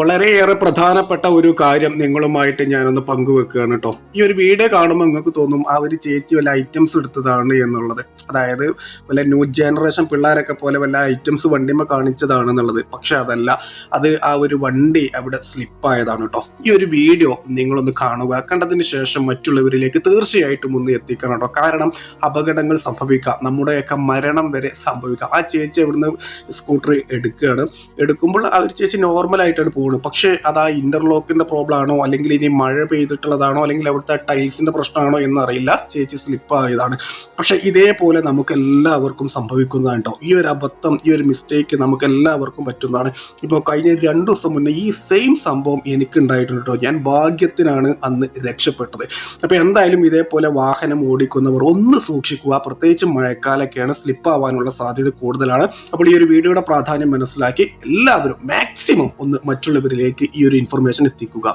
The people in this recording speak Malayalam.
വളരെയേറെ പ്രധാനപ്പെട്ട ഒരു കാര്യം നിങ്ങളുമായിട്ട് ഞാനൊന്ന് പങ്കുവെക്കുകയാണ് കേട്ടോ ഈ ഒരു വീഡിയോ കാണുമ്പോൾ നിങ്ങൾക്ക് തോന്നും ആ ഒരു ചേച്ചി വല്ല ഐറ്റംസ് എടുത്തതാണ് എന്നുള്ളത്. അതായത് വല്ല ന്യൂ ജനറേഷൻ പിള്ളേരൊക്കെ പോലെ വല്ല ഐറ്റംസ് വണ്ടിമ കാണിച്ചതാണെന്നുള്ളത്. പക്ഷെ അതല്ല അത് ആ ഒരു വണ്ടി അവിടെ സ്ലിപ്പായതാണ് കേട്ടോ ഈ ഒരു വീഡിയോ നിങ്ങളൊന്ന് കാണുക. കണ്ടതിന് ശേഷം മറ്റുള്ളവരിലേക്ക് തീർച്ചയായിട്ടും ഒന്ന് എത്തിക്കണം കേട്ടോ കാരണം അപകടങ്ങൾ സംഭവിക്കാം. നമ്മുടെയൊക്കെ മരണം വരെ സംഭവിക്കാം. ആ ചേച്ചി അവിടുന്ന് സ്കൂട്ടർ എടുക്കുകയാണ്. എടുക്കുമ്പോൾ ആ ഒരു ചേച്ചി നോർമൽ ആയിട്ടാണ് പോകുന്നത് പക്ഷേ അത് ആ ഇന്റർലോക്കിന്റെ പ്രോബ്ലം ആണോ അല്ലെങ്കിൽ ഇനി മഴ പെയ്തിട്ടുള്ളതാണോ അല്ലെങ്കിൽ അവിടുത്തെ ടൈൽസിന്റെ പ്രശ്നമാണോ എന്നറിയില്ല. ചേച്ചി സ്ലിപ്പ് ആയതാണ്. പക്ഷെ ഇതേപോലെ നമുക്ക് എല്ലാവർക്കും സംഭവിക്കുന്നതാണ് കേട്ടോ ഈ ഒരു അബദ്ധം ഈ ഒരു മിസ്റ്റേക്ക് നമുക്ക് എല്ലാവർക്കും പറ്റുന്നതാണ്. ഇപ്പോൾ കഴിഞ്ഞ രണ്ട് ദിവസം മുന്നേ ഈ സെയിം സംഭവം എനിക്ക് ഉണ്ടായിട്ടുണ്ട് കേട്ടോ ഞാൻ ഭാഗ്യത്തിനാണ് അന്ന് രക്ഷപ്പെട്ടത്. അപ്പൊ എന്തായാലും ഇതേപോലെ വാഹനം ഓടിക്കുന്നവർ ഒന്ന് സൂക്ഷിക്കുക. പ്രത്യേകിച്ച് മഴക്കാലൊക്കെയാണ് സ്ലിപ്പ് ആവാനുള്ള സാധ്യത കൂടുതലാണ്. അപ്പോൾ ഈ ഒരു വീഡിയോയുടെ പ്രാധാന്യം മനസ്സിലാക്കി എല്ലാവരും മാക്സിമം ഒന്ന് മറ്റുള്ളവരിലേക്ക് ഈ ഒരു ഇൻഫർമേഷൻ എത്തിക്കുക.